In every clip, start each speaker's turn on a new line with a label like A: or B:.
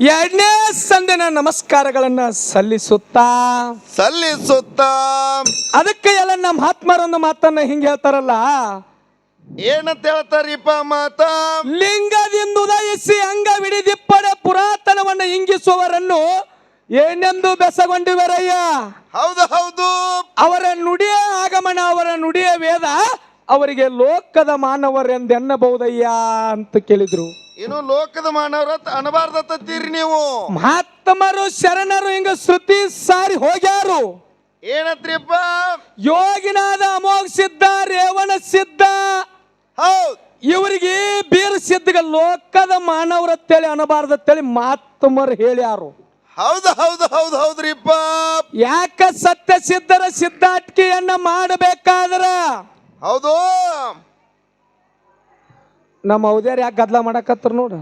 A: ಎರಡನೇ ಸಂದಿನ ನಮಸ್ಕಾರಗಳನ್ನ ಸಲ್ಲಿಸುತ್ತಾ?
B: ಸಲ್ಲಿಸುತ್ತಾ.
A: ಅದಕ್ಕೆ ಎಲ್ಲ ನಮ್ಮ ಮಹಾತ್ಮರೊಂದು ಮಾತನ್ನ ಹಿಂಗೆ ಹೇಳ್ತಾರಲ್ಲ?
B: ಏನಂತ ಹೇಳ್ತಾರಿಪ್ಪ ಮಾತ?
A: ಲಿಂಗದಿಂದ ಉದಯಿಸಿ ಅಂಗವಿಡಿದಿಪ್ಪಡೆ ಪುರಾತನವನ್ನು ಇಂಗಿಸುವವರನ್ನು ಏನೆಂದು ಬೆಸಗೊಂಡಿವರಯ್ಯ?
B: ಹೌದು ಹೌದು.
A: ಅವರ ನುಡಿಯ ಆಗಮನ ಅವರ ನುಡಿಯ ವೇದ ಅವರಿಗೆ ಲೋಕದ ಮಾನವರೆಂದೆನ್ನಬಹುದಯ್ಯ ಅಂತ ಕೇಳಿದ್ರು.
B: ಇನ್ನು ಲೋಕದ ಮಾನವರ ಅನಬಾರ್ದತ್ತೀರಿ ನೀವು.
A: ಮಹಾತ್ಮರು ಶರಣರು ಹಿಂಗ ಶ್ರುತಿ ಸಾರಿ ಹೋಗ್ಯಾರು.
B: ಏನತ್ರಿಪ್ಪ?
A: ಯೋಗಿನಾದ ಅಮೋಘ ಸಿದ್ಧ ರೇವಣ ಸಿದ್ಧ.
B: ಹೌದ್.
A: ಇವರಿಗೆ ಬೀರ್ ಸಿದ್ಧಗ ಲೋಕದ ಮಾನವರತ್ತೇಳಿ ಅನಬಾರ್ದತ್ತೇಳಿ ಮಾತುಮರು ಹೇಳ್ಯಾರು.
B: ಹೌದು ಹೌದು ಹೌದು ಹೌದ್ರಿಪ್ಪ.
A: ಯಾಕ ಸತ್ಯ ಸಿದ್ಧರ ಸಿದ್ಧಾಟಿಕೆಯನ್ನ ಮಾಡಬೇಕಾದ್ರ?
B: ಹೌದು.
A: ನಮ್ಮ ಔದ್ಯಾರ ಯಾಕೆ ಗದ್ಲ ಮಾಡಕತ್ರ ನೋಡು.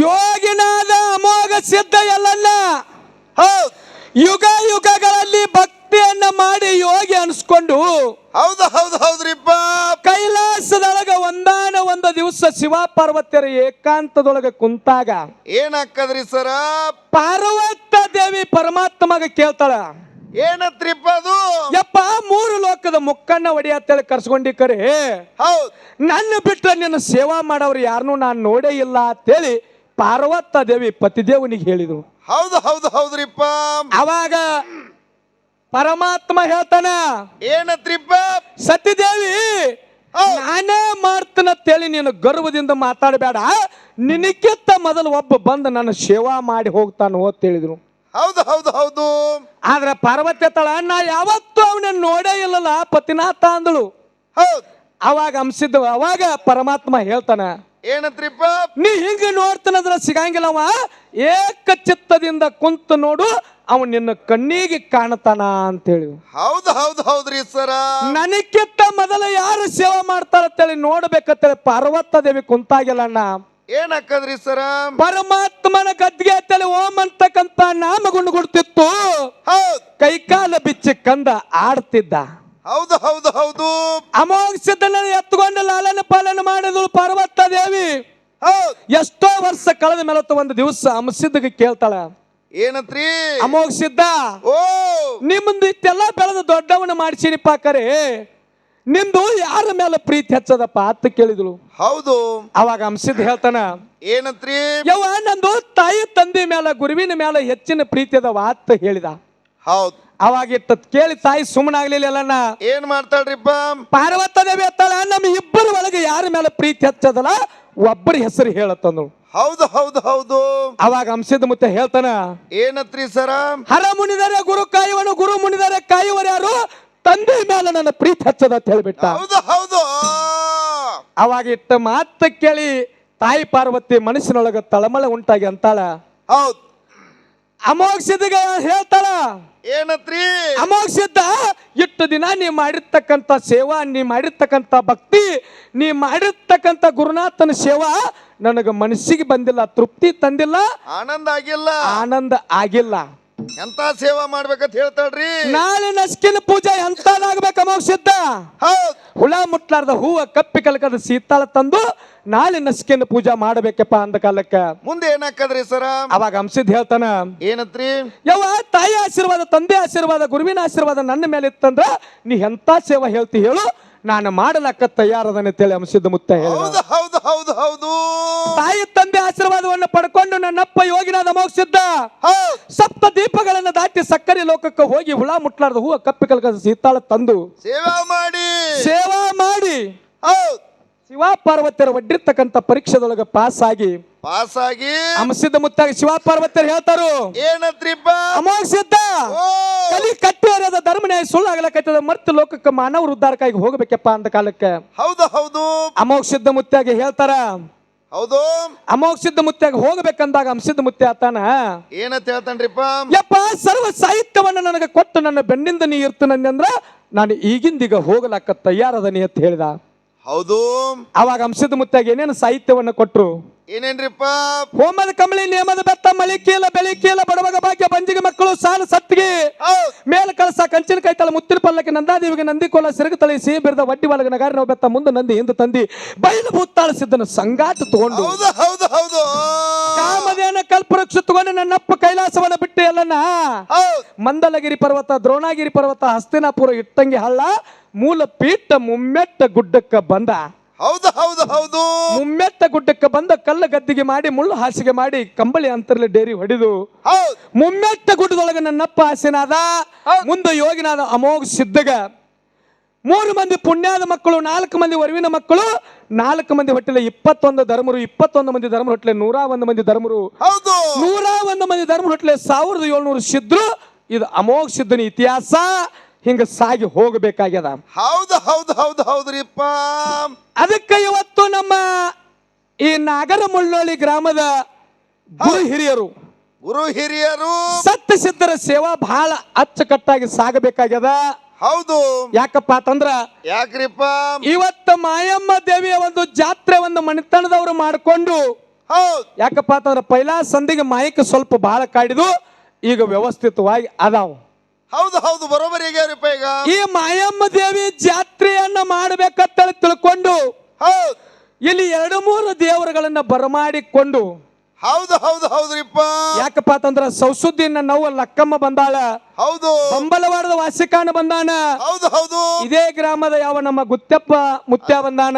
A: ಯೋಗಿನಾದ ಅಮೋಘ ಸಿದ್ಧ
B: ಹೌದ್.
A: ಯುಗ ಯುಗಗಳಲ್ಲಿ ಭಕ್ತಿಯನ್ನ ಮಾಡಿ ಯೋಗಿ ಅನ್ಸ್ಕೊಂಡು
B: ಹೌದು ಹೌದು ಹೌದ್ರಿಪ್ಪ
A: ಕೈಲಾಸದೊಳಗ ಒಂದಾನ ಒಂದು ದಿವಸ ಶಿವ ಪಾರ್ವತಿಯರ ಏಕಾಂತದೊಳಗ ಕುಂತಾಗ
B: ಏನಾಕದ್ರಿ ಸರ?
A: ಪಾರ್ವತ ದೇವಿ ಪರಮಾತ್ಮಗ ಕೇಳ್ತಾಳ
B: ಏನಂತ್ರಿಪ್ಪ ಅದು
A: ಯಪ್ಪ ಮೂರು ಲೋಕದ ಮುಕ್ಕನ್ನ ಒಡಿಯತ್ತೇಳಿ ಕರ್ಸ್ಕೊಂಡಿ ಕರೆ
B: ಹೌದ್.
A: ನನ್ನ ಬಿಟ್ಟರೆ ನಿನ್ನ ಸೇವಾ ಮಾಡೋರು ಯಾರನ್ನೂ ನಾನು ನೋಡೇ ಇಲ್ಲ ಅಂತೇಳಿ ಪಾರ್ವತ ದೇವಿ ಪತಿದೇವನಿಗೆ ಹೇಳಿದ್ರು.
B: ಹೌದು ಹೌದು ಹೌದ್ರಿಪ್ಪ.
A: ಅವಾಗ ಪರಮಾತ್ಮ ಹೇಳ್ತಾನ
B: ಏನಂತ್ರಿಪ್ಪ
A: ಸತಿದೇವಿ
B: ಸತ್ಯದೇವಿ
A: ನಾನೇ ಮಾಡ್ತೇಳಿ ನೀನು ಗರ್ವದಿಂದ ಮಾತಾಡಬೇಡ. ನಿನಕ್ಕಿಂತ ಮೊದಲು ಒಬ್ಬ ಬಂದು ನನ್ನ ಸೇವಾ ಮಾಡಿ ಹೋಗ್ತಾನೋ ಅಂತ ಹೇಳಿದ್ರು.
B: ಹೌದು ಹೌದು ಹೌದು.
A: ಆದ್ರೆ ಪಾರ್ವತಿ ತಳ ನಾ ಯಾವತ್ತೂ ಅವನನ್ನ ನೋಡೇ ಇಲ್ಲಲ್ಲ ಪತಿನಾಥ ಅಂದಳು.
B: ಹೌದು.
A: ಅವಾಗ ಅಂಸಿದ್ದ ಅವಾಗ ಪರಮಾತ್ಮ ಹೇಳ್ತಾನ
B: ಏನಂತ್ರಿಪ್ಪ
A: ನೀ ಹಿಂಗ ನೋಡ್ತಾನಂದ್ರ ಸಿಗಂಗಿಲ್ಲವ ಏಕ ಚಿತ್ತದಿಂದ ಕುಂತು ನೋಡು ಅವನ್ ನಿನ್ನ ಕಣ್ಣಿಗೆ ಕಾಣತಾನ ಅಂತೇಳಿ.
B: ಹೌದು ಹೌದು ಹೌದ್ರಿ ಸರ.
A: ನನಕ್ಕಿಂತ ಮೊದಲು ಯಾರು ಸೇವೆ ಮಾಡ್ತಾರಂತೇಳಿ ನೋಡ್ಬೇಕಂತೇಳಿ ಪಾರ್ವತ ದೇವಿ ಕುಂತಾಗಿಲ್ಲ
B: ಏನಾಕ್ಕದ್ರಿ ಸರ?
A: ಪರಮಾತ್ಮನ ಗದ್ಗೆ ತಲೆ ಓಂ ಅಂತಕ್ಕಂತ ನಾಮ ಕೊಡ್ತಿತ್ತು.
B: ಹೌದ್.
A: ಕೈಕಾಲ ಬಿಚ್ಚಿ ಕಂದ ಆಡ್ತಿದ್ದ.
B: ಹೌದು ಹೌದು ಹೌದು.
A: ಅಮೋಘ ಸಿದ್ಧನ ಎತ್ತುಕೊಂಡು ಲಾಲನ ಪಾಲನ ಮಾಡಿದಳು ಪಾರ್ವತ ದೇವಿ.
B: ಹೌದ್.
A: ಎಷ್ಟೋ ವರ್ಷ ಕಳೆದ ಮೇಲೆ ಒಂದು ದಿವಸ ಅಮಸಿದ್ಧಗೆ ಕೇಳ್ತಾಳ.
B: ಏನತ್ರಿ?
A: ಅಮೋಘ ಸಿದ್ಧ
B: ಓ
A: ನಿಮ್ಮಂದು ಇಷ್ಟೆಲ್ಲ ಬೆಳೆದು ದೊಡ್ಡವನ ಮಾಡಿಸಿನಿಪ್ಪ ಕರೆ ನಿಂದು ಯಾರ ಮೇಲೆ ಪ್ರೀತಿ ಹೆಚ್ಚದಪ್ಪ? ಅಂತ ಕೇಳಿದಳು
B: ಹೌದು.
A: ಅವಾಗ ಅಂಶಿದ್ ಹೇಳ್ತಾನ
B: ಏನಂತ್ರಿ?
A: ಯವ್ವ ನಂದು ತಾಯಿ ತಂದೆ ಮೇಲೆ ಗುರುವಿನ ಮೇಲೆ ಹೆಚ್ಚಿನ ಪ್ರೀತಿ ಅದಾವ ಅಂತ ಹೇಳಿದ.
B: ಹೌದು.
A: ಅವಾಗ ಇಟ್ಟ ಕೇಳಿ ತಾಯಿ ಸುಮ್ಮನಾಗ್ಲಿಲ್ಲಣ್ಣ
B: ಏನ್ ಮಾಡ್ತಾಳ್ರಿಪ್ಪ?
A: ಪಾರ್ವತ ದೇವಿ ಅತ್ತಾಳ ನಮ್ಮ ಇಬ್ಬರ ಒಳಗೆ ಯಾರ ಮೇಲೆ ಪ್ರೀತಿ ಹೆಚ್ಚದಲ್ಲ ಒಬ್ಬರ ಹೆಸರು ಹೇಳತ್ತಂದು
B: ಹೌದು ಹೌದು ಹೌದು.
A: ಅವಾಗ ಅಂಶದ ಮುತ್ತೆ ಹೇಳ್ತಾನ
B: ಏನಂತ್ರಿ ಸರ?
A: ಹರ ಮುನಿದರೆ ಗುರು ಕಾಯುವನು ಗುರು ಮುನಿದರೆ ಕಾಯುವರು ಯಾರು ತಂದೆ ಮೇಲೆ ನನ್ನ ಪ್ರೀತಿ ಹಚ್ಚದ ಅಂತ ಹೇಳಿಬಿಟ್ಟ.
B: ಹೌದು ಹೌದು.
A: ಅವಾಗ ಇಟ್ಟ ಮಾತ ಕೇಳಿ ತಾಯಿ ಪಾರ್ವತಿ ಮನಸ್ಸಿನೊಳಗ ತಳಮಳ ಉಂಟಾಗಿ ಅಂತಾಳ.
B: ಹೌದು.
A: ಅಮೋಘ ಸಿದ್ಧಗ ಹೇಳ್ತಾಳ?
B: ಏನತ್ರಿ?
A: ಅಮೋಘ ಇಷ್ಟು ಇಟ್ಟು ದಿನ ನೀ ಮಾಡಿರ್ತಕ್ಕಂಥ ಸೇವಾ ನೀ ಮಾಡಿರ್ತಕ್ಕಂಥ ಭಕ್ತಿ ನೀ ಮಾಡಿರ್ತಕ್ಕಂಥ ಗುರುನಾಥನ ಸೇವಾ ನನಗೆ ಮನಸ್ಸಿಗೆ ಬಂದಿಲ್ಲ ತೃಪ್ತಿ ತಂದಿಲ್ಲ.
B: ಆನಂದ ಆಗಿಲ್ಲ.
A: ಆನಂದ ಆಗಿಲ್ಲ.
B: ಎಂತ ಸೇವಾ ಮಾಡ್ಬೇಕಂತ ಹೇಳ್ತಾಳ್ರಿ?
A: ನಾಳೆ ನಸ್ಕಿನ ಪೂಜೆ ಎಂತಾದಾಗ್ಬೇಕು ಮೋಕ್ಷಿದ್ದ
B: ಹೌದ್.
A: ಹುಳ ಮುಟ್ಲಾರ್ದ ಹೂವ ಕಪ್ಪಿ ಕಲಕದ ಸೀತಾಳ ತಂದು ನಾಳೆ ನಸ್ಕಿನ ಪೂಜಾ ಮಾಡಬೇಕಪ್ಪ ಅಂದ ಕಾಲಕ್ಕ.
B: ಮುಂದೆ ಏನಾಕದ್ರಿ ಸರ?
A: ಅವಾಗ ಅಂಶದ್ ಹೇಳ್ತಾನ
B: ಏನತ್ರಿ?
A: ಯವ್ವ ತಾಯಿ ಆಶೀರ್ವಾದ ತಂದೆ ಆಶೀರ್ವಾದ ಗುರುವಿನ ಆಶೀರ್ವಾದ ನನ್ನ ಮೇಲೆ ಇತ್ತಂದ್ರ ನೀ ಎಂತ ಸೇವಾ ಹೇಳ್ತಿ ಹೇಳು ನಾನು ಮಾಡಲಕ್ಕ ತಯಾರದನೆ ಅಂತೇಳಿ ಅಂಶದ ಮುತ್ತ ಹೇಳ
B: ಹೌದು ಹೌದು. ಹೌದು ಹೌದು.
A: ತಾಯಿ ತಂದೆ ಆಶೀರ್ವಾದವನ್ನು ಪಡ್ಕೊಂಡು ನನ್ನಪ್ಪ ಯೋಗಿನಾದ ಮೋಕ್ಷಿದ್ದ
B: ಹೌದ್.
A: ಸಪ್ತ ದೀಪಗಳನ್ನು ದಾಟಿ ಸಕ್ಕರೆ ಲೋಕಕ್ಕೆ ಹೋಗಿ ಹುಳ ಮುಟ್ಲಾರ್ದ ಹೂವು ಕಪ್ಪಿ ಕಲ್ಕ ಸೀತಾಳ ತಂದು.
B: ಸೇವಾ ಮಾಡಿ.
A: ಸೇವಾ ಮಾಡಿ. ಶಿವ ಪಾರ್ವತಿಯರ ಒಡ್ಡಿರ್ತಕ್ಕಂಥ ಪರೀಕ್ಷೆದೊಳಗೆ ಪಾಸ್ ಆಗಿ
B: ಪಾಸ್ ಆಗಿ
A: ಅಂಶದ ಮುತ್ತಾಗಿ ಶಿವ ಪಾರ್ವತಿಯರು ಹೇಳ್ತಾರು
B: ಏನತ್ರಿಪ್ಪ
A: ಅಮೋಘ ಸಿದ್ಧ. ಕಲಿ ಕಟ್ಟಿ ಧರ್ಮನೇ ಧರ್ಮನ್ಯಾಯ ಸುಳ್ಳಾಗಲಕತ್ತದ ಮರ್ತ ಲೋಕಕ್ಕೆ ಮಾನವ ಉದ್ಧಾರಕ್ಕಾಗಿ ಹೋಗಬೇಕಪ್ಪ ಅಂತ ಕಾಲಕ್ಕೆ.
B: ಹೌದು ಹೌದು.
A: ಅಮೋಘ ಸಿದ್ಧ ಮುತ್ತಾಗಿ ಹೇಳ್ತಾರ.
B: ಹೌದು.
A: ಅಮೋಘ ಸಿದ್ಧ ಮುತ್ತಾಗಿ ಹೋಗಬೇಕಂದಾಗ ಅಂಸಿದ್ದ ಮುತ್ತೆ ಆತಾನ.
B: ಏನಂತ ಹೇಳ್ತಾನ್ರಿಪ್ಪ
A: ಯಪ್ಪ ಸರ್ವ ಸಾಹಿತ್ಯವನ್ನ ನನಗೆ ಕೊಟ್ಟು ನನ್ನ ಬೆನ್ನಿಂದ ನೀ ಇರ್ತನಂದ್ರ ನಾನು ಈಗಿಂದೀಗ ಹೋಗಲಾಕ ತಯಾರದನಿ ಅಂತ ಹೇಳಿದ.
B: ಹೌದು.
A: ಅವಾಗ ಅಂಶದ ಮುತ್ತಾಗಿ ಏನೇನು ಸಾಹಿತ್ಯವನ್ನ ಕೊಟ್ರು?
B: ಏನೇನ್ರಿಪ್ಪ?
A: ಹೋಮದ ಕಂಬಳಿ ನೇಮದ ಬೆತ್ತ ಮಳಿ ಕೀಲ ಬೆಳಿ ಕೀಲ ಬಡವಗ ಭಾಗ್ಯ ಬಂಜಿಗೆ ಮಕ್ಕಳು ಸಾಲ ಸತ್ತಿಗೆ. ಮೇಲೆ ಕಳಸ ಕಂಚಿನ ಕೈತಳ ಮುತ್ತಿನ ಪಲ್ಲಕ್ಕೆ ನಂದಾದೇವಿಗೆ ನಂದಿ ಕೋಲ ತಳಿ ಸಿಹಿ ಬಿರದ ಒಟ್ಟಿ ಒಳಗೆ ನಗಾರ ನಾವು ಬೆತ್ತ ಮುಂದೆ ನಂದಿ ಹಿಂದೆ ತಂದಿ. ಬಯಲು ಭೂತಾಳ ಸಿದ್ದನ ಸಂಗಾತ ತಗೊಂಡು.
B: ಹೌದು ಹೌದು
A: ಕಾಮದೇನ ಕಲ್ಪವೃಕ್ಷ ತಗೊಂಡು ನನ್ನಪ್ಪ ಕೈಲಾಸವನ್ನ ಬಿಟ್ಟು ಎಲ್ಲನ ಮಂದಲಗಿರಿ ಪರ್ವತ ದ್ರೋಣಾಗಿರಿ ಪರ್ವತ ಹಸ್ತಿನಾಪುರ ಇಟ್ಟಂಗಿ ಹಳ್ಳ ಮೂಲ ಪೀಠ ಮುಮ್ಮೆಟ್ಟ ಗುಡ್ಡಕ್ಕ ಬಂದ.
B: ಹೌದು ಹೌದು ಹೌದು.
A: ಮುಮ್ಮೆತ್ತ ಗುಡ್ಡಕ್ಕೆ ಬಂದ ಕಲ್ಲ ಗದ್ದಿಗೆ ಮಾಡಿ ಮುಳ್ಳು ಹಾಸಿಗೆ ಮಾಡಿ ಕಂಬಳಿ ಅಂತರ್ಲೆ ಡೇರಿ ಹೊಡೆದು
B: ಹೌದು.
A: ಮುಮ್ಮೆತ್ತ ಗುಡ್ಡದೊಳಗೆ ನನ್ನಪ್ಪ ಹಾಸಿನಾದ ಮುಂದೆ ಯೋಗಿನಾದ ಅಮೋಘ ಸಿದ್ಧಗ. ಮೂರು ಮಂದಿ ಪುಣ್ಯಾದ ಮಕ್ಕಳು ನಾಲ್ಕು ಮಂದಿ ವರವಿನ ಮಕ್ಕಳು ನಾಲ್ಕು ಮಂದಿ ಹೊಟ್ಟೆಲೆ ಇಪ್ಪತ್ತೊಂದು ಧರ್ಮರು ಇಪ್ಪತ್ತೊಂದು ಮಂದಿ ಧರ್ಮ ಹೊಟ್ಟಲೆ ನೂರ ಒಂದು ಮಂದಿ ಧರ್ಮರು.
B: ಹೌದು.
A: ನೂರ ಒಂದು ಮಂದಿ ಧರ್ಮ ಹೊಟ್ಟಲೆ ಸಾವಿರದ ಏಳ್ನೂರು ಸಿದ್ರು ಇದು ಅಮೋಘ ಸಿದ್ಧನ ಇತಿಹಾಸ. ಹಿಂಗ ಸಾಗಿ ಹೋಗಬೇಕಾಗ್ಯದ.
B: ಹೌದು ಹೌದು ಹೌದು ಹೌದ್ರಿಪ್ಪ.
A: ಅದಕ್ಕೆ ಇವತ್ತು ನಮ್ಮ ಈ ನಾಗರ ಮುಳ್ಳೋಳಿ ಗ್ರಾಮದ ಗುರು ಹಿರಿಯರು
B: ಗುರು ಹಿರಿಯರು.
A: ಸತ್ಯ ಸಿದ್ಧರ ಸೇವಾ ಬಹಳ ಅಚ್ಚುಕಟ್ಟಾಗಿ ಸಾಗಬೇಕಾಗ್ಯದ.
B: ಹೌದು.
A: ಯಾಕಪ್ಪ ಅಂತಂದ್ರ
B: ಯಾಕ್ರಿಪ್ಪ?
A: ಇವತ್ತ ಮಾಯಮ್ಮ ದೇವಿಯ ಒಂದು ಜಾತ್ರೆ ಒಂದು ಮನೆತನದವರು ಮಾಡಿಕೊಂಡು
B: ಹೌದ್.
A: ಯಾಕಪ್ಪ ಅಂತಂದ್ರ ಪೈಲಾ ಸಂದಿಗೆ ಮಾಯಕ್ಕೆ ಸ್ವಲ್ಪ ಬಹಳ ಕಾಡಿದು ಈಗ ವ್ಯವಸ್ಥಿತವಾಗಿ ಅದಾವ.
B: ಹೌದು ಹೌದು ಬರೋಬರಿ ಆಗ್ಯಾವ್ರಿಪ್ಪ ಈಗ?
A: ಈ ಮಾಯಮ್ಮ ದೇವಿ ಜಾತ್ರೆಯನ್ನ ಮಾಡಬೇಕಂತೇಳಿ ತಿಳ್ಕೊಂಡು
B: ಹೌದು.
A: ಇಲ್ಲಿ ಎರಡು ಮೂರು ದೇವರುಗಳನ್ನ ಬರಮಾಡಿಕೊಂಡು
B: ಹೌದು ಹೌದು ಹೌದ್ರಿಪ್ಪ.
A: ಯಾಕಪ್ಪ ಅಂತಂದ್ರ ಸೌಸುದ್ದೀನ ನೋವು ಲಕ್ಕಮ್ಮ ಬಂದಾಳ.
B: ಹೌದು.
A: ಬಂಬಲವಾಡದ ವಾಸಿಕಾನ ಬಂದಾನ.
B: ಹೌದು ಹೌದು.
A: ಇದೇ ಗ್ರಾಮದ ಯಾವ ನಮ್ಮ ಗುತ್ತಪ್ಪ ಮುತ್ಯ ಬಂದಾನ.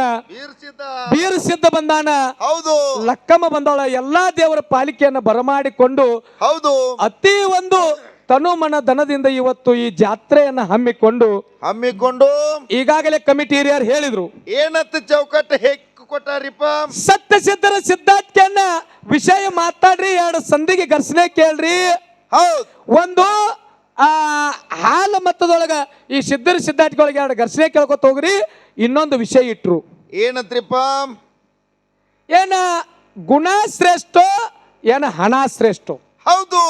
A: ಬೀರ ಸಿದ್ಧ ಬಂದಾನ.
B: ಹೌದು.
A: ಲಕ್ಕಮ್ಮ ಬಂದಾಳ ಎಲ್ಲಾ ದೇವರ ಪಾಲಿಕೆಯನ್ನ ಬರಮಾಡಿಕೊಂಡು
B: ಹೌದು.
A: ಅತಿ ಒಂದು ತನುಮನ ದನದಿಂದ ಇವತ್ತು ಈ ಜಾತ್ರೆಯನ್ನು ಹಮ್ಮಿಕೊಂಡು
B: ಹಮ್ಮಿಕೊಂಡು
A: ಈಗಾಗಲೇ ಕಮಿಟಿ ಹಿರಿಯರು ಹೇಳಿದ್ರು.
B: ಏನತ್ತ ಚೌಕಟ್ಟು ಹೇಗೆ ಕೊಟ್ಟಾರಿಪ್ಪ?
A: ಸತ್ಯ ಸಿದ್ಧರ ಸಿದ್ಧಾರ್ಥ್ಯನ್ನ ವಿಷಯ ಮಾತಾಡ್ರಿ ಎರಡು ಸಂಧಿಗೆ ಘರ್ಷಣೆ ಕೇಳ್ರಿ.
B: ಹೌದು.
A: ಒಂದು ಆ ಹಾಲ ಮತದೊಳಗ ಈ ಸಿದ್ಧರ ಸಿದ್ಧಾರ್ಥಿಗಳಿಗೆ ಎರಡು ಘರ್ಷಣೆ ಕೇಳ್ಕೊತ ಹೋಗ್ರಿ ಇನ್ನೊಂದು ವಿಷಯ ಇಟ್ರು.
B: ಏನತ್ರಿಪ್ಪ?
A: ಏನ ಗುಣ ಶ್ರೇಷ್ಠ ಏನ ಹಣ ಶ್ರೇಷ್ಠ
B: ಹೌದು.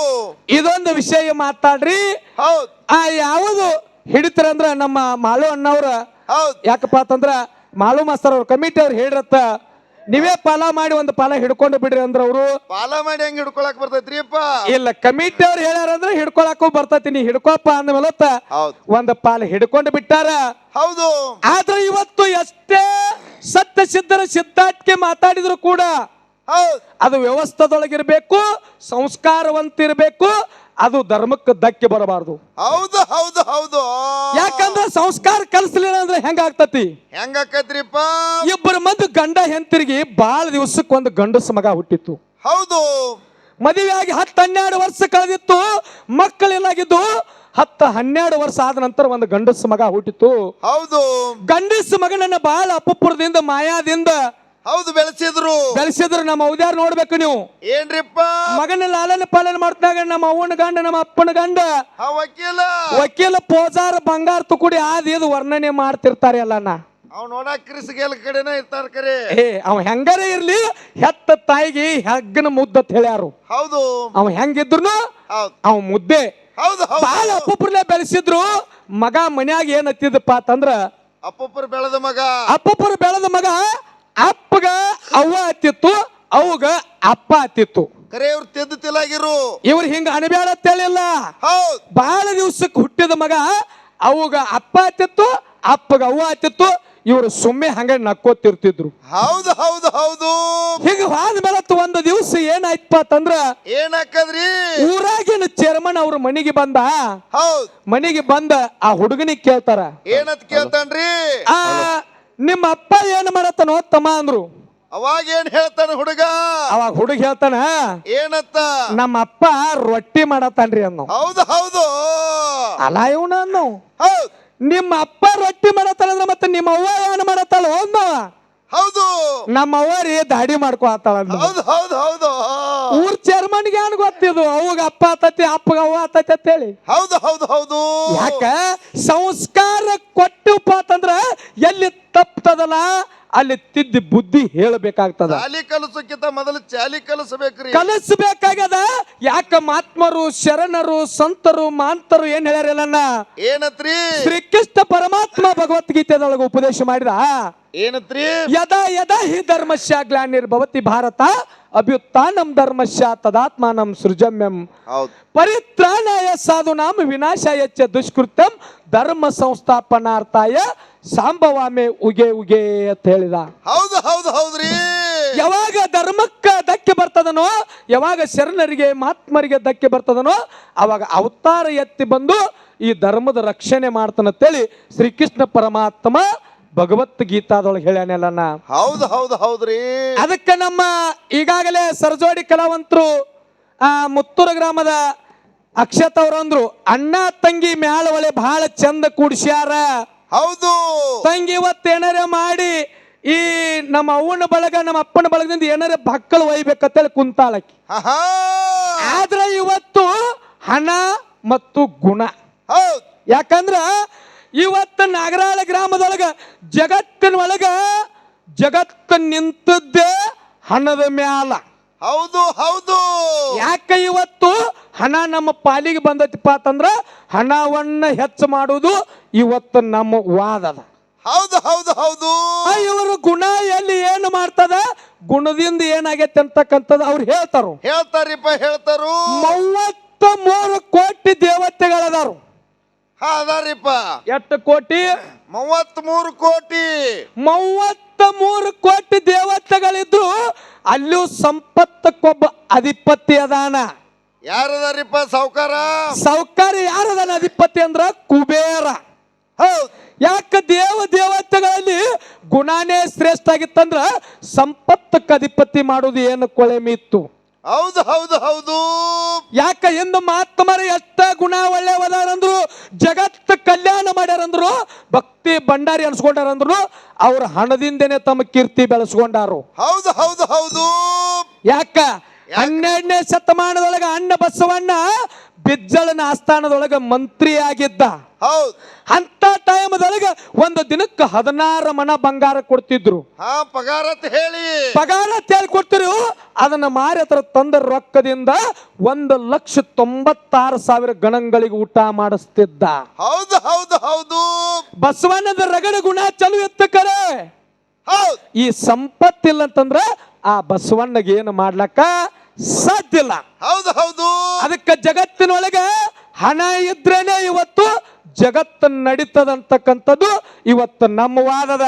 A: ಇದೊಂದು ವಿಷಯ ಮಾತಾಡ್ರಿ.
B: ಹೌದು.
A: ಆ ಯಾವುದು ಹಿಡಿತಾರಂದ್ರ ನಮ್ಮ ಮಾಲು ಅಣ್ಣವ್ರ.
B: ಹೌದ್.
A: ಯಾಕಪ್ಪ ಅಂತಂದ್ರ ಮಾಲು ಮಾಸ್ತರ್ ಅವ್ರ ಕಮಿಟಿ ಅವ್ರು ಹೇಳಿರತ್ತ ನೀವೇ ಪಾಲ ಮಾಡಿ ಒಂದು ಪಾಲ ಹಿಡ್ಕೊಂಡು ಬಿಡ್ರಿ ಅಂದ್ರ ಅವರು.
B: ಪಾಲ ಮಾಡಿ ಹೆಂಗ್ ಹಿಡ್ಕೊಳಕ್ ಬರ್ತೈತ್ರಿಪ್ಪ
A: ಇಲ್ಲ ಕಮಿಟಿ ಅವ್ರು ಹೇಳ್ಯಾರಂದ್ರ ಹಿಡ್ಕೊಳಕ್ಕೂ ಬರ್ತೈತಿ ನೀ ಹಿಡ್ಕೊಪ್ಪ ಅಂದ್ಮೇಲತ್ತ
B: ಹೌದು.
A: ಒಂದು ಪಾಲ ಹಿಡ್ಕೊಂಡು ಬಿಟ್ಟಾರ.
B: ಹೌದು.
A: ಆದ್ರೆ ಇವತ್ತು ಎಷ್ಟೇ ಸತ್ಯ ಸಿದ್ಧರ ಸಿದ್ಧಾರ್ಥಕ್ಕೆ ಮಾತಾಡಿದ್ರು ಕೂಡ ಅದು ವ್ಯವಸ್ಥೆದೊಳಗಿರ್ಬೇಕು ಸಂಸ್ಕಾರವಂತಿರ್ಬೇಕು ಅದು ಧರ್ಮಕ್ಕೆ ಧಕ್ಕೆ ಬರಬಾರ್ದು.
B: ಹೌದು ಹೌದು ಹೌದು.
A: ಯಾಕಂದ್ರೆ ಸಂಸ್ಕಾರ ಕಲಿಸ್ಲಿಲ್ಲ ಅಂದ್ರೆ ಹೆಂಗಾಗ್ತತಿ?
B: ಹೆಂಗಾಕತ್ರಿಪ್ಪ?
A: ಇಬ್ಬರ ಮಂದಿ ಗಂಡ ಹೆಂತಿರ್ಗಿ ಬಾಳ ದಿವಸಕ್ಕೆ ಒಂದು ಗಂಡಸ ಮಗ ಹುಟ್ಟಿತ್ತು.
B: ಹೌದು.
A: ಮದುವೆಯಾಗಿ ಹತ್ತು ಹನ್ನೆರಡು ವರ್ಷ ಕಳೆದಿತ್ತು ಮಕ್ಕಳಿಲ್ಲಾಗಿದ್ದು ಹತ್ತು ಹನ್ನೆರಡು ವರ್ಷ ಆದ ನಂತರ ಒಂದು ಗಂಡಸ ಮಗ ಹುಟ್ಟಿತ್ತು.
B: ಹೌದು.
A: ಗಂಡಸ ಮಗನನ್ನ ಬಹಳ ಅಪಪುರದಿಂದ ಮಾಯಾದಿಂದ
B: ಹೌದು ಬೆಳೆಸಿದ್ರು.
A: ಬೆಳೆಸಿದ್ರು ನಮ್ಮ ಔದ್ಯಾರ್ ನೋಡ್ಬೇಕು ನೀವು?
B: ಏನ್ರಿಪ್ಪ?
A: ಮಗನ ಲಾಲನ ಪಾಲನೆ ಮಾಡ್ತಾಗ ನಮ್ಮ ಅವ್ವನ ಗಂಡ ನಮ್ಮ ಅಪ್ಪನ ಗಂಡ.
B: ವಕೀಲ.
A: ವಕೀಲ ಪೋಜಾರ ಬಂಗಾರ ತುಕುಡಿ ಆದ ಇದು ವರ್ಣನೆ ಮಾಡ್ತಿರ್ತಾರೆ ಎಲ್ಲನ.
B: ಅವ್ ನೋಡಕ್ ಕ್ರಿಸ್ಗೆಲ್ ಕಡೆನ ಇರ್ತಾರ ಕರೆ.
A: ಏ ಅವ ಹೆಂಗಾರ ಇರ್ಲಿ? ಹೆತ್ತ ತಾಯಿಗೆ ಹೆಗ್ಗನ ಮುದ್ದತ್ ಹೇಳ್ಯಾರು.
B: ಹೌದು.
A: ಅವ ಹೆಂಗಿದ್ರು
B: ಅವ್
A: ಅವ ಮುದ್ದೆ.
B: ಹೌದು
A: ಬಹಳ ಅಪ್ಪಪ್ರಲೆ ಬೆಳೆಸಿದ್ರು ಮಗ ಮನ್ಯಾಗ ಏನ್ ಹತ್ತಿದಪ್ಪ ಅಂತಂದ್ರ
B: ಅಪ್ಪಪ್ಪರ್ ಬೆಳೆದ ಮಗ.
A: ಅಪ್ಪೊಬ್ಬರು ಬೆಳೆದ ಮಗ ಅಪ್ಪಗ ಅವ್ವ ಹತ್ತಿತ್ತು ಅವಗ ಅಪ್ಪ ಹತ್ತಿತ್ತು
B: ಕರೆ ಇವ್ರು ತೆದ್ದು ತಿಲಾಗಿರು.
A: ಇವ್ರು ಹಿಂಗ ಅಣಬ್ಯಾಡ ತಿಳಿಲ್ಲ
B: ಹೌದ್.
A: ಬಹಳ ದಿವ್ಸಕ್ಕೆ ಹುಟ್ಟಿದ ಮಗ ಅವಗ ಅಪ್ಪ ಹತ್ತಿತ್ತು ಅಪ್ಪಗ ಅವ್ವ ಹತ್ತಿತ್ತು ಇವರು ಸುಮ್ಮನೆ ಹಂಗ ನಕ್ಕೋತಿರ್ತಿದ್ರು.
B: ಹೌದು ಹೌದು ಹೌದು.
A: ಹಿಂಗ ಹೋದ್ಮೇಲೆ ಒಂದು ದಿವಸ ಏನಾಯ್ತಪ್ಪ ಅಂತಂದ್ರ
B: ಏನಾಕದ್ರಿ?
A: ಊರಾಗಿನ ಚೇರ್ಮನ್ ಅವ್ರ ಮನೆಗೆ ಬಂದ.
B: ಹೌದ್.
A: ಮನೆಗೆ ಬಂದ ಆ ಹುಡುಗನಿಗೆ ಕೇಳ್ತಾರ.
B: ಏನತ್ ಕೇಳ್ತಾನ್ರಿ?
A: ಆ ನಿಮ್ಮ ಅಪ್ಪ ಏನ್ ಮಾಡತ್ತನೋ ತಮ್ಮ ಅಂದ್ರು.
B: ಅವಾಗ ಏನ್ ಹೇಳ್ತಾನ ಹುಡುಗ?
A: ಅವಾಗ ಹುಡುಗ ಹೇಳ್ತಾನ
B: ಏನತ್ತ?
A: ನಮ್ಮ ಅಪ್ಪ ರೊಟ್ಟಿ ಮಾಡತ್ತಾನ್ರಿ ಅನ್ನೋ.
B: ಹೌದು ಹೌದು.
A: ಅಲ್ಲ ಇವನ ಅನ್ನೋ. ನಿಮ್ಮ ಅಪ್ಪ ರೊಟ್ಟಿ ಮಾಡತ್ತಾನಂದ್ರ ಮತ್ತೆ ನಿಮ್ಮ ಅವ್ವ ಏನ್ ಮಾಡತ್ತಾಳ ಒಂದವ
B: ಹೌದು.
A: ನಮ್ಮ ಅವರಿ ದಾಡಿ ಮಾಡ್ಕೊಳತ್ತಾಳ ಅಂದ
B: ಹೌದು ಹೌದು ಹೌದು.
A: ಊರ್ ಚೇರ್ಮನ್ಗೆ ಏನ್ ಗೊತ್ತಿದು ಅವಾಗ ಅಪ್ಪ ಆತತಿ ಅಪ್ಪಗ ಅವ್ವ ಆತತಿ ಅಂತ ಹೇಳಿ.
B: ಹೌದು ಹೌದು ಹೌದು.
A: ಯಾಕ? ಸಂಸ್ಕಾರ ಕೊಟ್ಟು ಅಂತಂದ್ರ ಎಲ್ಲಿ ತಪ್ತದಲ್ಲ ಅಲ್ಲಿ ತಿದ್ದಿ ಬುದ್ಧಿ ಹೇಳಬೇಕಾಗ್ತದ.
B: ಚಾಲಿ ಕಲಸಕ್ಕಿಂತ ಮೊದಲು ಚಾಲಿ ಕಲಸಬೇಕ್ರಿ.
A: ಕಲಸಬೇಕಾಗದ ಯಾಕ ಮಹಾತ್ಮರು ಶರಣರು ಸಂತರು ಮಾಂತರು ಏನ್ ಹೇಳ್ಯಾರಲ್ಲ
B: ಏನತ್ರಿ?
A: ಶ್ರೀಕೃಷ್ಣ ಪರಮಾತ್ಮ ಭಗವದ್ಗೀತೆದೊಳಗೆ ಉಪದೇಶ ಮಾಡಿದ?
B: ಏನತ್ರಿ?
A: ಯದಾ ಯದಾ ಹಿ ಧರ್ಮಸ್ಯ ಗ್ಲಾನಿರ್ಭವತಿ ಭಾರತ ಅಭ್ಯುತ್ಥಾನಂ ಧರ್ಮಶ್ಯ ತದಾತ್ಮಾನಂ ಸೃಜಮ್ಯಂ.
B: ಹೌದು.
A: ಪರಿತ್ರಾಣಾಯ ಸಾಧುನಾಮ ವಿನಾಶಾಯ ಚ ದುಷ್ಕೃತ್ಯಂ ಧರ್ಮ ಸಂಸ್ಥಾಪನಾರ್ಥಾಯ ಸಾಂಬವಾಮೆ ಉಗೆ ಉಗೆ ಅಂತ ಹೇಳಿದ.
B: ಹೌದು ಹೌದು ಹೌದ್ರಿ.
A: ಯಾವಾಗ ಧರ್ಮಕ್ಕ ಧಕ್ಕೆ ಬರ್ತದನೋ ಯಾವಾಗ ಶರಣರಿಗೆ ಮಹಾತ್ಮರಿಗೆ ಧಕ್ಕೆ ಬರ್ತದನೋ ಅವಾಗ ಅವತಾರ ಎತ್ತಿ ಬಂದು ಈ ಧರ್ಮದ ರಕ್ಷಣೆ ಮಾಡ್ತಾನಂತೇಳಿ ಶ್ರೀಕೃಷ್ಣ ಪರಮಾತ್ಮ ಭಗವದ್ಗೀತಾದೊಳಗೆ ಹೇಳ್ಯಾನೆಲ್ಲ
B: ಹೌದು ಹೌದು ಹೌದ್ರಿ.
A: ಅದಕ್ಕೆ ನಮ್ಮ ಈಗಾಗಲೇ ಸರ್ಜೋಡಿ ಕಲಾವಂತರು ಆ ಮುತ್ತೂರ ಗ್ರಾಮದ ಅಕ್ಷತ್ ಅವ್ರಂದ್ರು ಅಣ್ಣ ತಂಗಿ ಮ್ಯಾಳ ಒಳೆ ಬಹಳ ಚಂದ ಕೂಡ್ಸ್ಯಾರ.
B: ಹೌದು.
A: ತಂಗಿ ಇವತ್ತು ಏನಾರ ಮಾಡಿ ಈ ನಮ್ಮ ಅವ್ವನ ಬಳಗ ನಮ್ಮ ಅಪ್ಪನ ಬಳಗದಿಂದ ಏನಾರ ಬಕ್ಕಳು ಒಯ್ಬೇಕಂತೇಳಿ ಕುಂತಾಳಕಿ
B: ಆಹಾ
A: ಆದ್ರೆ ಇವತ್ತು ಹಣ ಮತ್ತು ಗುಣ.
B: ಹೌದು.
A: ಯಾಕಂದ್ರ ಇವತ್ತು ನಾಗರಾಳ ಗ್ರಾಮದೊಳಗ ಜಗತ್ತಿನ ಒಳಗ ಜಗತ್ತು ನಿಂತದ್ದೇ ಹಣದ ಮ್ಯಾಲ.
B: ಹೌದು ಹೌದು.
A: ಯಾಕೆ ಇವತ್ತು ಹಣ ನಮ್ಮ ಪಾಲಿಗೆ ಬಂದತಿಪ್ಪ ಅಂತಂದ್ರ ಹಣವನ್ನ ಹೆಚ್ಚು ಮಾಡುವುದು ಇವತ್ತು ನಮ್ಮ ವಾದದ
B: ಹೌದು ಹೌದು ಹೌದು.
A: ಇವರ ಗುಣ ಎಲ್ಲಿ ಏನು ಮಾಡ್ತದ? ಗುಣದಿಂದ ಏನಾಗೈತೆ ಅಂತಕ್ಕಂಥದ್ದು ಅವ್ರು ಹೇಳ್ತಾರು.
B: ಹೇಳ್ತಾರಿಪ್ಪ ಹೇಳ್ತಾರು.
A: ಮೂವತ್ತ ಮೂರು ಕೋಟಿ
B: ಹಾ ಅದಾರಿಪ್ಪ
A: ಎಷ್ಟು ಕೋಟಿ?
B: ಮೂವತ್ತ್ ಮೂರು ಕೋಟಿ.
A: ಮೂವತ್ತ ಮೂರು ಕೋಟಿ ದೇವತೆಗಳಿದ್ರು ಅಲ್ಲೂ ಸಂಪತ್ತಕ್ಕೊಬ್ಬ ಅಧಿಪತಿ ಅದಾನ.
B: ಯಾರದಾರಿಪ್ಪ ಸಾವ್ಕಾರ?
A: ಸೌಕಾರ ಯಾರದಾನ ಅಧಿಪತಿ ಅಂದ್ರ ಕುಬೇರ.
B: ಹೌದು.
A: ಯಾಕ ದೇವ ದೇವತೆಗಳಲ್ಲಿ ಗುಣಾನೇ ಶ್ರೇಷ್ಠ ಆಗಿತ್ತಂದ್ರ ಸಂಪತ್ತಕ್ಕೆ ಅಧಿಪತಿ ಮಾಡೋದು ಏನು ಕೊಳೆಮಿ ಇತ್ತು?
B: ಹೌದು ಹೌದು ಹೌದು.
A: ಯಾಕ ಎಂದು ಮಾತ್ಮರ ಎಷ್ಟ ಗುಣ ಒಳ್ಳೆಯವದಾರಂದ್ರು ಜಗತ್ ಕಲ್ಯಾಣ ಮಾಡ್ಯಾರಂದ್ರು ಭಕ್ತಿ ಭಂಡಾರಿ ಅನ್ಸ್ಕೊಂಡಾರಂದ್ರು ಅವ್ರ ಹಣದಿಂದನೇ ತಮ್ಮ ಕೀರ್ತಿ ಬೆಳೆಸ್ಕೊಂಡಾರು.
B: ಹೌದು ಹೌದು ಹೌದು.
A: ಯಾಕ? ಹನ್ನೆರಡನೇ ಶತಮಾನದೊಳಗ ಅಣ್ಣ ಬಸವಣ್ಣ ಬಿಜ್ಜಳನ ಆಸ್ಥಾನದೊಳಗ ಮಂತ್ರಿ ಆಗಿದ್ದ
B: ಹೌದು.
A: ಅಂತ ಟೈಮ್ದೊಳಗ ಒಂದು ದಿನಕ್ಕೆ ಹದಿನಾರು ಮಣ ಬಂಗಾರ ಕೊಡ್ತಿದ್ರು.
B: ಹಾ ಅಂತ ಹೇಳಿ.
A: ಪಗಾರ ಹೇಳಿ ಕೊಡ್ತಿರು. ಅದನ್ನ ಮಾರಿ ಹತ್ರ ತಂದ ರೊಕ್ಕದಿಂದ ಒಂದು ಲಕ್ಷ ತೊಂಬತ್ತಾರು ಸಾವಿರ ಗಣಗಳಿಗೆ ಊಟ ಮಾಡಿಸ್ತಿದ್ದ.
B: ಹೌದು ಹೌದು ಹೌದು.
A: ಬಸವಣ್ಣದ ರಗಡ ಗುಣ ಚಲು ಎತ್ತ ಕರೆ.
B: ಹೌದು.
A: ಈ ಸಂಪತ್ತಿಲ್ಲ ಅಂತಂದ್ರ ಆ ಬಸವಣ್ಣಗೆ ಏನು ಮಾಡ್ಲಕ್ಕ? ಸಾಧ್ಯ ಇಲ್ಲ
B: ಹೌದು ಹೌದು.
A: ಅದಕ್ಕೆ ಜಗತ್ತಿನೊಳಗೆ ಹಣ ಇದ್ರೇನೆ ಇವತ್ತು ಜಗತ್ತು ನಡೀತದಂತಕ್ಕಂಥದ್ದು ಇವತ್ತು ನಮ್ಮ ವಾದದ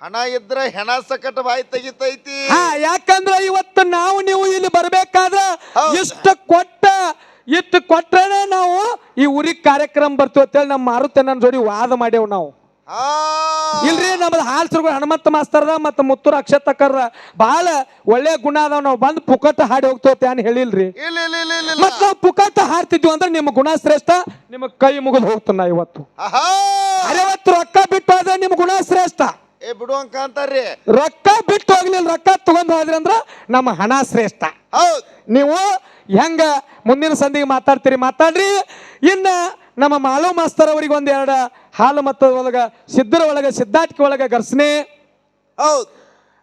B: ಹಣ ಇದ್ರೆ ಹೆಣ ಸಕಟ ಬಾಯಿ ತೆಗಿತೈತಿ.
A: ಹಾ ಯಾಕಂದ್ರೆ ಇವತ್ತು ನಾವು ನೀವು ಇಲ್ಲಿ ಬರ್ಬೇಕಾದ್ರ ಇಷ್ಟು ಕೊಟ್ಟ ಇಷ್ಟು ಕೊಟ್ರೇನೆ ನಾವು ಈ ಊರಿಗೆ ಕಾರ್ಯಕ್ರಮ ಬರ್ತೀವಿ ಅಂತೇಳಿ ನಮ್ಮ ಮಾರುತನ ನನ್ನ ಜೋಡಿ ವಾದ ಮಾಡೇವು ನಾವು. ಇಲ್ರಿ ನಮ್ದು ಹಾಲ್ಸರ್ಗಳು ಹನುಮಂತ ಮಾಸ್ತರ್ದ ಮತ್ತು ಮುತ್ತೂರು ಅಕ್ಷತಕ್ಕರ್ದ ಬಾಳ ಒಳ್ಳೆ ಗುಣ ಅದಾವ. ನಾವು ಬಂದ್ ಪುಕಟ ಹಾಡಿ ಹೋಗ್ತೇವೆ ಅಂತ ಹೇಳಿಲ್ರಿ.
B: ಇಲ್ಲ ಇಲ್ಲ ಇಲ್ಲ ಇಲ್ಲ ಇಲ್ಲ.
A: ಮತ್ ನಾವು ಪುಕಟ ಹಾಡ್ತಿದ್ವಿ ಅಂದ್ರೆ ನಿಮ್ಮ ಗುಣ ಶ್ರೇಷ್ಠ ನಿಮ್ಮ ಕೈ ಮುಗಿದು ಹೋಗ್ತಾನ ಇವತ್ತು.
B: ಆಹಾ!
A: ಅರವತ್ತು ರೊಕ್ಕ ಬಿಟ್ಟು ಹೋದ್ರೆ ನಿಮ್ಮ ಗುಣ ಶ್ರೇಷ್ಠ.
B: ಏ ಬಿಡು ಅಂಕ ಅಂತಾರ್ರಿ.
A: ರೊಕ್ಕ ಬಿಟ್ಟು ಹೋಗ್ಲಿಲ್ಲ ರೊಕ್ಕ ತಗೊಂಡ್ ಹೋದ್ರಿ ಅಂದ್ರ ನಮ್ಮ ಹಣ ಶ್ರೇಷ್ಠ.
B: ಹೌದ್.
A: ನೀವು ಹೆಂಗ ಮುಂದಿನ ಸಂದಿಗೆ ಮಾತಾಡ್ತೀರಿ ಮಾತಾಡ್ರಿ. ಇನ್ನ ನಮ್ಮ ಮಾಲೋ ಮಾಸ್ತರ್ ಅವ್ರಿಗೆ ಒಂದ್ ಎರಡು ಹಾಲು ಮತ್ತದ ಒಳಗ ಸಿದ್ಧರ ಒಳಗ ಸಿದ್ಧಾಟಿಕೆ ಒಳಗ ಘರ್ಷಣೆ.
B: ಹೌದು.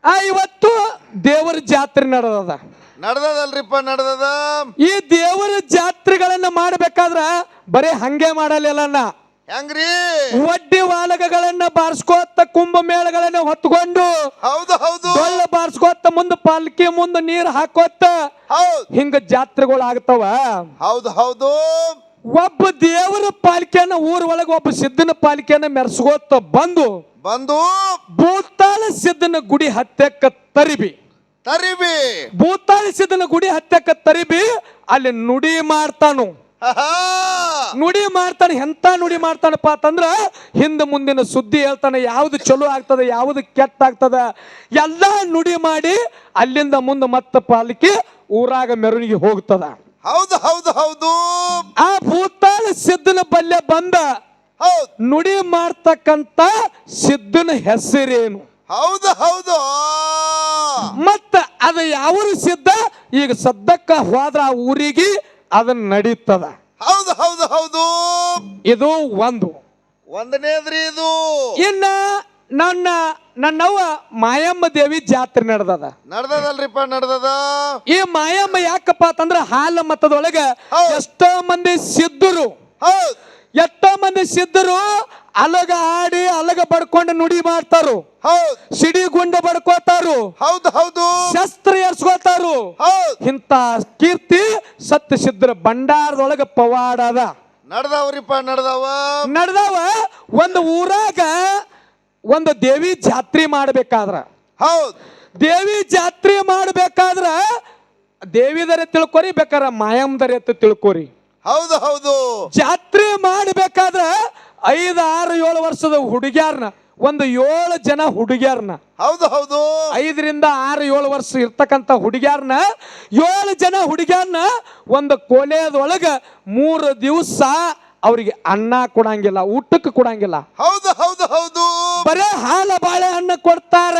A: ಆ ಇವತ್ತು ದೇವರ ಜಾತ್ರೆ ನಡೆದದ.
B: ನಡ್ದದಲ್ರಿಪ್ಪ ನಡ್ದದ?
A: ಈ ದೇವರ ಜಾತ್ರೆಗಳನ್ನ ಮಾಡ್ಬೇಕಾದ್ರ ಬರೀ ಹಂಗೆ ಮಾಡಲಿಲ್ಲ
B: ಹೆಂಗ್ರಿ?
A: ಒಡ್ಡಿ ವಾಲಗಗಳನ್ನ ಬಾರಿಸ್ಕೋತ ಕುಂಭಮೇಳಗಳನ್ನ ಹೊತ್ಕೊಂಡು
B: ಹೌದು ಹೌದು.
A: ಡೊಳ್ಳ ಬಾರಿಸ್ಕೋತ ಮುಂದ ಪಾಲ್ಕಿ ಮುಂದ ನೀರ್ ಹಾಕೋತ
B: ಹೌದು.
A: ಹಿಂಗ ಜಾತ್ರೆಗಳು ಆಗ್ತಾವ
B: ಹೌದು ಹೌದು.
A: ಒಬ್ಬ ದೇವರ ಪಾಲಿಕೆಯನ್ನ ಊರ ಒಳಗೆ ಒಬ್ಬ ಸಿದ್ಧನ ಪಾಲಿಕೆಯನ್ನ ಮೆರೆಸ್ಕೋತ ಬಂದು
B: ಬಂದು
A: ಭೂತಾಳ ಸಿದ್ಧನ ಗುಡಿ ಹತ್ಯಕ್ಕ ತರಿಬಿ.
B: ತರಿಬಿ.
A: ಭೂತಾಳ ಸಿದ್ಧನ ಗುಡಿ ಹತ್ಯಕ್ಕ ತರಿಬಿ ಅಲ್ಲಿ ನುಡಿ ಮಾಡ್ತಾನು ನುಡಿ ಮಾಡ್ತಾನೆ ಎಂತ ನುಡಿ ಮಾಡ್ತಾನಪ್ಪ ಅಂತಂದ್ರ ಹಿಂದೆ ಮುಂದಿನ ಸುದ್ದಿ ಹೇಳ್ತಾನೆ ಯಾವ್ದು ಚಲೋ ಆಗ್ತದೆ ಯಾವ್ದು ಕೆಟ್ಟ ಆಗ್ತದ ಎಲ್ಲ ನುಡಿ ಮಾಡಿ ಅಲ್ಲಿಂದ ಮುಂದೆ ಮತ್ತೆ ಪಾಲಿಕೆ ಊರಾಗ ಮೆರವಣಿಗೆ ಹೋಗ್ತದ.
B: ಹೌದು ಹೌದು ಹೌದು.
A: ಆ ಭೂತಾಳ ಸಿದ್ಧನ ಬಲ್ಯ ಬಂದ.
B: ಹೌದು.
A: ನುಡಿ ಮಾಡ್ತಕ್ಕಂತ ಸಿದ್ಧನ ಹೆಸರೇನು?
B: ಹೌದು ಹೌದು.
A: ಮತ್ತ ಅದು ಯಾವ ಸಿದ್ಧ? ಈಗ ಸದ್ದಕ್ಕ ಹೋದ್ರ ಆ ಊರಿಗೆ ಅದನ್ನ ನಡೀತದ.
B: ಹೌದು ಹೌದು ಹೌದು.
A: ಇದು ಒಂದು.
B: ಒಂದನೇದ್ರಿ ಇದು.
A: ಇನ್ನ ನನ್ನ ನನ್ನವ್ವ ಮಾಯಮ್ಮ ದೇವಿ ಜಾತ್ರೆ ನಡೆದದ.
B: ನಡ್ದದಲ್ರಿಪ್ಪ ನಡ್ದದ?
A: ಈ ಮಾಯಮ್ಮ ಯಾಕಪ್ಪ ಅಂತಂದ್ರ ಹಾಲ ಮತದೊಳಗ
B: ಹೌದ್.
A: ಎಷ್ಟೋ ಮಂದಿ ಸಿದ್ಧರು.
B: ಹೌದ್.
A: ಎಷ್ಟೋ ಮಂದಿ ಸಿದ್ಧರು ಅಲಗ ಆಡಿ ಅಲಗ ಬಡ್ಕೊಂಡು ನುಡಿ ಮಾಡ್ತಾರು.
B: ಹೌದ್.
A: ಸಿಡಿ ಗುಂಡ ಬಡ್ಕೋತಾರು.
B: ಹೌದು ಹೌದು.
A: ಶಸ್ತ್ರ ಏರ್ಸ್ಕೋತಾರು
B: ಹೌದ್.
A: ಇಂಥ ಕೀರ್ತಿ ಸತ್ಯ ಸಿದ್ಧರ ಭಂಡಾರದೊಳಗ ಪವಾಡ ಅದ
B: ನಡ್ದಾವ್ರಿಪ್ಪ ನಡ್ದಾವ?
A: ನಡೆದವ. ಒಂದು ಊರಾಗ ಒಂದು ದೇವಿ ಜಾತ್ರೆ ಮಾಡ್ಬೇಕಾದ್ರ.
B: ಹೌದು.
A: ದೇವಿ ಜಾತ್ರೆ ಮಾಡ್ಬೇಕಾದ್ರ ದೇವಿದರೆ ತಿಳ್ಕೊರಿ ಬೇಕಾರ ಮಾಯಮ್ದರೆ ಅಂತ ತಿಳ್ಕೊರಿ.
B: ಹೌದು ಹೌದು.
A: ಜಾತ್ರೆ ಮಾಡಬೇಕಾದ್ರ ಐದು ಆರು ಏಳು ವರ್ಷದ ಹುಡುಗ್ಯಾರನ ಒಂದು ಏಳು ಜನ ಹುಡುಗಿಯರ್ನ.
B: ಹೌದು ಹೌದು.
A: ಐದರಿಂದ ಆರು ಏಳು ವರ್ಷ ಇರ್ತಕ್ಕಂಥ ಹುಡುಗ್ಯಾರ್ನ ಏಳು ಜನ ಹುಡುಗಿಯರ್ನ ಒಂದು ಕೊಲೆಯದೊಳಗ ಮೂರು ದಿವಸ ಅವ್ರಿಗೆ ಅನ್ನ ಕೊಡಂಗಿಲ್ಲ ಊಟಕ್ಕೆ ಕೊಡಂಗಿಲ್ಲ.
B: ಹೌದು ಹೌದು ಹೌದು.
A: ಬರೇ ಹಾಲ ಬಾಳೆಹಣ್ಣು ಕೊಡ್ತಾರ.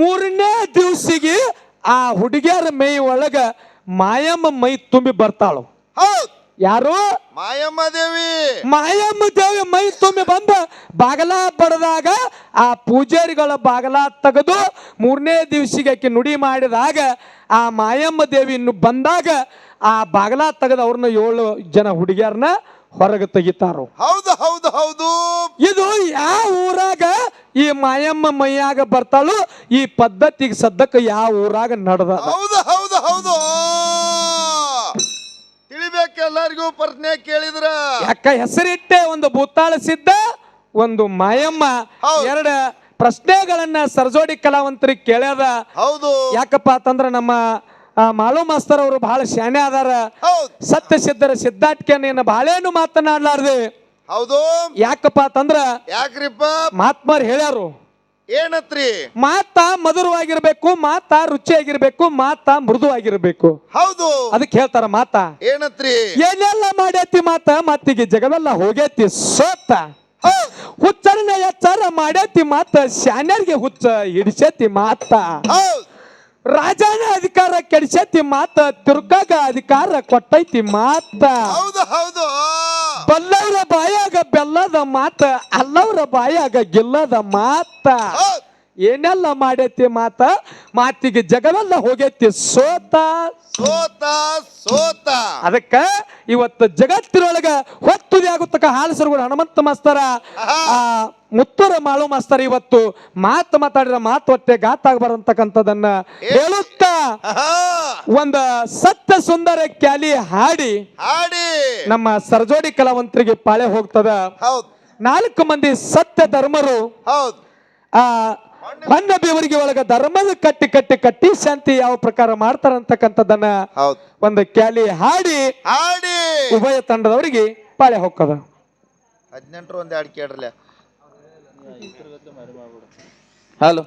A: ಮೂರನೇ ದಿವಸಿಗೆ ಆ ಹುಡುಗಿಯರ ಮೈ ಒಳಗ ಮಾಯಮ್ಮ ಮೈ ತುಂಬಿ ಬರ್ತಾಳು. ಯಾರು?
B: ಮಾಯಮ್ಮ ದೇವಿ.
A: ಮಾಯಮ್ಮ ದೇವಿ ಮೈ ತುಂಬಿ ಬಂದ ಬಾಗಲ ಬಡದಾಗ ಆ ಪೂಜಾರಿಗಳ ಬಾಗಲ ತೆಗೆದು ಮೂರನೇ ದಿವಸಿಗೆ ಆಕೆ ನುಡಿ ಮಾಡಿದಾಗ ಆ ಮಾಯಮ್ಮ ದೇವಿ ಇನ್ನು ಬಂದಾಗ ಆ ಬಾಗಲ ತೆಗೆದ ಅವ್ರನ್ನ ಏಳು ಜನ ಹುಡುಗಿಯರನ್ನ ಹೊರಗೆ ತೆಗಿತಾರೋ.
B: ಹೌದು ಹೌದು ಹೌದು.
A: ಇದು ಯಾವ ಊರಾಗ ಈ ಮಾಯಮ್ಮ ಮೈಯಾಗ ಬರ್ತಾಳು ಈ ಪದ್ಧತಿಗೆ ಸದ್ದಕ್ಕೆ ಯಾವ ಊರಾಗ ನಡೆದ
B: ಹೌದು ಹೌದು ಹೌದು. ತಿಳಿಬೇಕು ಎಲ್ಲರಿಗೂ ಪ್ರಶ್ನೆ ಕೇಳಿದ್ರ.
A: ಯಾಕ ಹೆಸರಿಟ್ಟೆ ಒಂದು ಭೂತಾಳ ಸಿದ್ಧ ಒಂದು ಮಾಯಮ್ಮ
B: ಹೌದು.
A: ಎರಡ ಪ್ರಶ್ನೆಗಳನ್ನ ಸರ್ಜೋಡಿ ಕಲಾವಂತರಿಗೆ ಕೇಳ್ಯಾದ.
B: ಹೌದು.
A: ಯಾಕಪ್ಪ ಅಂತಂದ್ರ ನಮ್ಮ ಮಾಳು ಮಾಸ್ತರ್ ಅವರು ಬಹಳ ಶಾಣೆ ಅದಾರ. ಸತ್ಯ ಸಿದ್ಧರ ಸಿದ್ಧಾಟಿಕೆಯನ್ನ ಬಹಳೇನು ಮಾತನಾಡ್ಲಾರ್ದೆ.
B: ಹೌದು.
A: ಯಾಕಪ್ಪ ಅಂತಂದ್ರ
B: ಯಾಕ್ರಿಪ್ಪ?
A: ಮಹಾತ್ಮರು ಹೇಳ್ಯಾರು.
B: ಏನತ್ರಿ?
A: ಮಾತ ಮಧುರವಾಗಿರ್ಬೇಕು ಮಾತ ರುಚಿಯಾಗಿರ್ಬೇಕು ಮಾತ ಮೃದುವಾಗಿರ್ಬೇಕು.
B: ಹೌದು.
A: ಅದಕ್ಕೆ ಹೇಳ್ತಾರ ಮಾತ.
B: ಏನತ್ರಿ?
A: ಏನೆಲ್ಲ ಮಾಡೈತಿ ಮಾತ? ಮತ್ತಿಗೆ ಜಗವೆಲ್ಲ ಹೋಗೈತಿ ಸೋತ. ಹುಚ್ಚರನ್ನ ಎಚ್ಚರ ಮಾಡೈತಿ ಮಾತ ಶಾನ್ಯರ್ಗೆ ಹುಚ್ಚ ಹಿಡಿಸೈತಿ ಮಾತ.
B: ಹೌದ್.
A: ರಾಜನ ಅಧಿಕಾರ ಕೆಡಿಸೈತಿ ಮಾತ ತುರ್ಕಾಗ ಅಧಿಕಾರ ಕೊಟ್ಟೈತಿ ಮಾತ.
B: ಹೌದು ಹೌದು.
A: ಬಲ್ಲವರ ಬಾಯಾಗ ಬೆಲ್ಲದ ಮಾತ ಅಲ್ಲವರ ಬಾಯಾಗ ಗಿಲ್ಲದ ಮಾತ. ಏನೆಲ್ಲ ಮಾಡೈತಿ ಮಾತ? ಮಾತಿಗೆ ಜಗವೆಲ್ಲ ಹೋಗೈತಿ ಸೋತ.
B: ಸೋತ ಸೋತ.
A: ಅದಕ್ಕ ಇವತ್ತು ಜಗತ್ತಿನೊಳಗ ಹೊತ್ತುದಿ ಆಗುತ್ತಕ ಹಾಲಸರುಗಳು ಹನುಮಂತ ಮಾಸ್ತರ. ಆ ಮುತ್ತರ ಮಾಳು ಮಾಸ್ತರ ಇವತ್ತು ಮಾತು ಮಾತಾಡಿದ ಮಾತು ಹೊಟ್ಟೆ ಗಾತಾಗಬಾರಂತಕ್ಕಂಥದನ್ನ ಹೇಳುತ್ತ? ಒಂದ ಸತ್ಯ ಸುಂದರ ಕ್ಯಾಲಿ ಹಾಡಿ.
B: ಹಾಡಿ.
A: ನಮ್ಮ ಸರ್ಜೋಡಿ ಕಲಾವಂತರಿಗೆ ಪಾಳೆ ಹೋಗ್ತದ.
B: ಹೌದ್.
A: ನಾಲ್ಕು ಮಂದಿ ಸತ್ಯ ಧರ್ಮರು.
B: ಹೌದು.
A: ಆ ಹೊನ್ನ ದೇವರಿಗೆ ಒಳಗ ಧರ್ಮದ ಕಟ್ಟಿ ಕಟ್ಟಿ ಕಟ್ಟಿ ಶಾಂತಿ ಯಾವ ಪ್ರಕಾರ ಮಾಡ್ತಾರಂತಕ್ಕಂಥದ್ದನ್ನ
B: ಅಂತಕ್ಕಂಥದ್ದನ್ನ
A: ಒಂದು ಕ್ಯಾಲಿ ಹಾಡಿ
B: ಹಾಡಿ.
A: ಉಭಯ ತಂಡದವರಿಗೆ ಪಾಳೆ ಹೋಗ್ತದ
B: ಹದಿನೆಂಟರು ಒಂದ್ ಎರಡು ಕೇಳ್ರಲ್ಲ
C: ಹಲೋ.